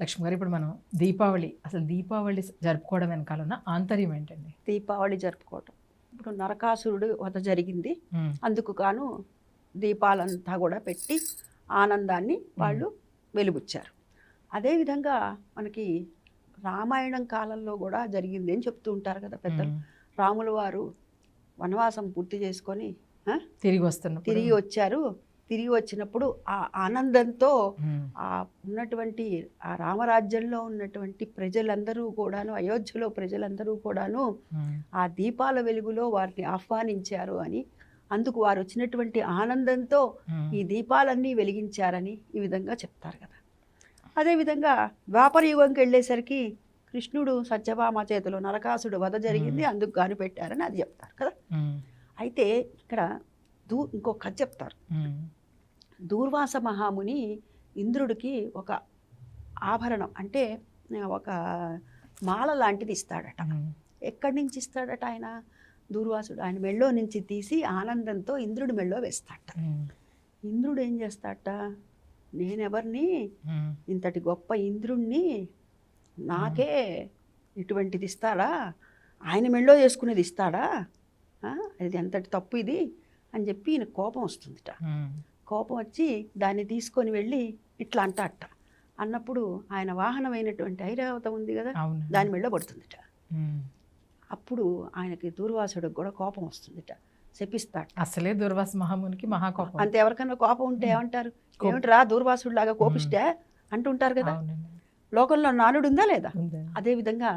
లక్ష్మి గారు ఇప్పుడు మనం దీపావళి అసలు దీపావళి జరుపుకోవడం వెనకాల ఉన్న ఆంతర్యం ఏంటండి? దీపావళి జరుపుకోవటం. ఇప్పుడు నరకాసురుడు వధ జరిగింది. అందుకు గాను దీపాలంతా కూడా పెట్టి ఆనందాన్ని వాళ్ళు వెలుబుచ్చారు. అదేవిధంగా మనకి రామాయణం కాలంలో కూడా జరిగింది అని చెప్తూ ఉంటారు కదా పెద్దలు. రాముల వారు వనవాసం పూర్తి చేసుకొని తిరిగి వస్తున్నప్పుడు. తిరిగి వచ్చారు. తిరిగి వచ్చినప్పుడు ఆ ఆనందంతో ఆ ఉన్నటువంటి ఆ రామరాజ్యంలో ఉన్నటువంటి ప్రజలందరూ కూడాను అయోధ్యలో ప్రజలందరూ కూడాను ఆ దీపాల వెలుగులో వారిని ఆహ్వానించారు అని అందుకు వారు వచ్చినటువంటి ఆనందంతో ఈ దీపాలన్నీ వెలిగించారని ఈ విధంగా చెప్తారు కదా. అదేవిధంగా ద్వాపర యుగంకి వెళ్ళేసరికి కృష్ణుడు సత్యభామ చేతిలో నరకాసుడు వధ జరిగింది అందుకు గాను పెట్టారని అది చెప్తారు కదా. అయితే ఇక్కడ దూ ఇంకొక కథ చెప్తారు. దూర్వాస మహాముని ఇంద్రుడికి ఒక ఆభరణం అంటే ఒక మాల లాంటిది ఇస్తాడట. ఎక్కడి నుంచి ఇస్తాడట ఆయన? దూర్వాసుడు. ఆయన మెళ్ళో నుంచి తీసి ఆనందంతో ఇంద్రుడి మెళ్ళో వేస్తాడట. ఇంద్రుడు ఏం చేస్తాడట? నేనెవరిని? ఇంతటి గొప్ప ఇంద్రుణ్ణి నాకే ఇటువంటిది ఇస్తాడా? ఆయన మెళ్ళో చేసుకునేది ఇస్తాడా? ఇది ఎంతటి తప్పు ఇది? అని చెప్పి ఈయన కోపం వస్తుందిట. కోపం వచ్చి దాన్ని తీసుకొని వెళ్ళి ఇట్లా అంటాడట. అన్నప్పుడు ఆయన వాహనమైనటువంటి ఐరావతం ఉంది కదా దాని ఉమ్, అప్పుడు ఆయనకి దూర్వాసుడికి కూడా కోపం వస్తుందిట. శపిస్తాడు అసలే దుర్వాస మహామునికి మహాకోపం. అంత ఎవరికైనా కోపం ఉంటే ఏమంటారు. ఏమిట్రా? దూర్వాసుడు లాగా కోపిస్తే అంటుంటారు కదా. లోకంలో నానుడు ఉందా? లేదా? అదేవిధంగా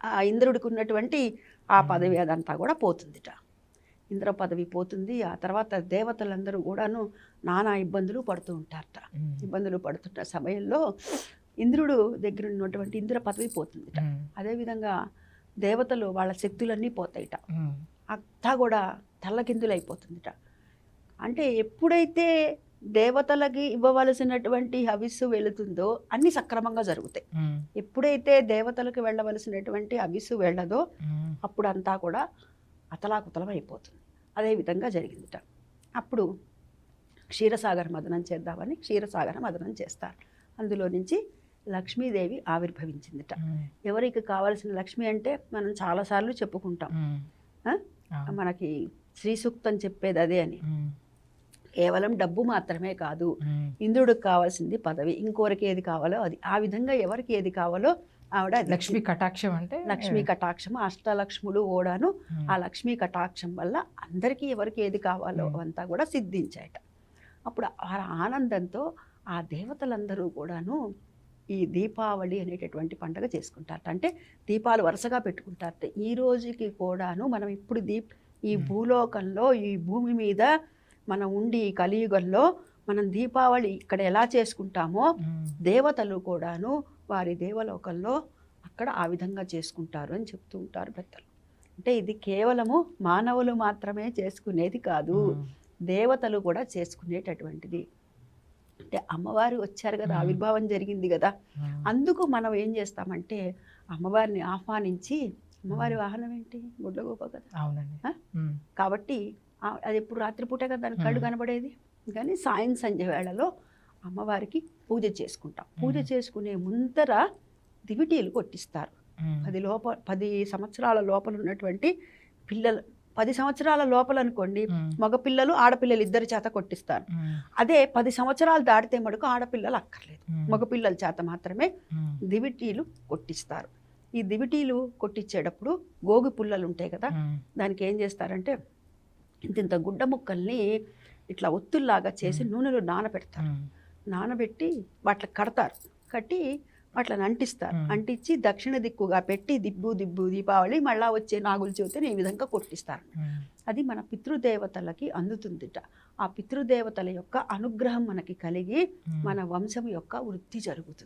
ఆ ఇంద్రుడికి ఉన్నటువంటి ఆ పదవి అదంతా కూడా పోతుందిట. ఇంద్ర పదవి పోతుంది. ఆ తర్వాత దేవతలందరూ కూడాను నానా ఇబ్బందులు పడుతూ ఉంటారట. ఇబ్బందులు పడుతున్న సమయంలో ఇంద్రుడు దగ్గర ఉన్నటువంటి ఇంద్ర పదవి పోతుందిట. ఉమ్, అదేవిధంగా దేవతలు వాళ్ళ శక్తులన్నీ పోతాయిట. అంతా కూడా తల్లకిందులైపోతుందిట. అంటే ఎప్పుడైతే దేవతలకి ఇవ్వవలసినటువంటి హవిస్సు వెళుతుందో అన్ని సక్రమంగా జరుగుతాయి. ఎప్పుడైతే దేవతలకు వెళ్ళవలసినటువంటి హవిస్సు వెళ్ళదో ఉమ్, అప్పుడు అంతా కూడా అతలాకుతలం అయిపోతుంది అదే విధంగా జరిగిందిట. అప్పుడు క్షీరసాగర మదనం చేద్దామని క్షీరసాగర మదనం చేస్తారు. అందులో నుంచి లక్ష్మీదేవి ఆవిర్భవించిందిట. ఎవరికి కావాల్సిన లక్ష్మి అంటే మనం చాలాసార్లు చెప్పుకుంటాం. మనకి శ్రీ సూక్తం చెప్పేది అదే అని. కేవలం డబ్బు మాత్రమే కాదు. ఇంద్రుడికి కావాల్సింది పదవి. ఇంకోరికి ఏది కావాలో అది. ఆ విధంగా ఎవరికి ఏది కావాలో ఆవిడ లక్ష్మీ కటాక్షం అంటే లక్ష్మీ కటాక్షం అష్టలక్ష్ములు ఓడాను ఆ లక్ష్మీ కటాక్షం వల్ల అందరికీ ఎవరికి ఏది కావాలో. అంతా కూడా సిద్ధించాయట అప్పుడు ఆ ఆనందంతో ఆ దేవతలందరూ కూడాను ఈ దీపావళి అనేటటువంటి పండుగ చేసుకుంటారట. అంటే దీపాలు వరుసగా పెట్టుకుంటారట. ఈ రోజుకి కూడాను మనం ఇప్పుడు దీప్ ఈ. భూలోకంలో ఈ భూమి మీద మనం ఉండి ఈ కలియుగంలో మనం దీపావళి ఇక్కడ ఎలా చేసుకుంటామో దేవతలు కూడాను వారి దేవలోకంలో అక్కడ ఆ విధంగా చేసుకుంటారు అని చెప్తూ ఉంటారు పెద్దలు. అంటే ఇది కేవలము మానవులు మాత్రమే చేసుకునేది కాదు దేవతలు కూడా చేసుకునేటటువంటిది. అంటే అమ్మవారు వచ్చారు కదా. ఆవిర్భావం జరిగింది కదా. అందుకు మనం ఏం చేస్తామంటే అమ్మవారిని ఆహ్వానించి అమ్మవారి మ్మ్. వాహనం ఏంటి? గుడ్లగోప కదా. అవునండి. కాబట్టి అది ఎప్పుడు రాత్రిపూటే కదా దాని కళ్ళు. కనబడేది? కానీ సాయం సంధ్య వేళలో అమ్మవారికి పూజ చేసుకుంటాం. పూజ. చేసుకునే ముందర దివిటీలు కొట్టిస్తారు. పది లోప పది సంవత్సరాల లోపల ఉన్నటువంటి పిల్లలు పది సంవత్సరాల లోపల అనుకోండి మగపిల్లలు ఆడపిల్లలు ఇద్దరి చేత కొట్టిస్తారు. అదే పది సంవత్సరాలు దాటితే మటుకు ఆడపిల్లలు అక్కర్లేదు. మగపిల్లల చేత మాత్రమే దివిటీలు కొట్టిస్తారు. ఈ దివిటీలు కొట్టించేటప్పుడు గోగు పుల్లలు ఉంటాయి కదా దానికి ఏం చేస్తారంటే ఇంత ఇంత గుడ్డ ముక్కల్ని ఇట్లా ఒత్తుల్లాగా చేసి. నూనెలో నానబెడతారు నానబెట్టి వాటిని కడతారు. కట్టి వాటిని అంటిస్తారు. అంటించి దక్షిణ దిక్కుగా పెట్టి దిబ్బు దిబ్బు దీపావళి మళ్ళా వచ్చే నాగుల చవితిని ఈ విధంగా కొట్టిస్తారు. అది మన పితృదేవతలకి అందుతుందిట. ఆ పితృదేవతల యొక్క అనుగ్రహం మనకి కలిగి. మన వంశం యొక్క వృద్ధి జరుగుతుంది.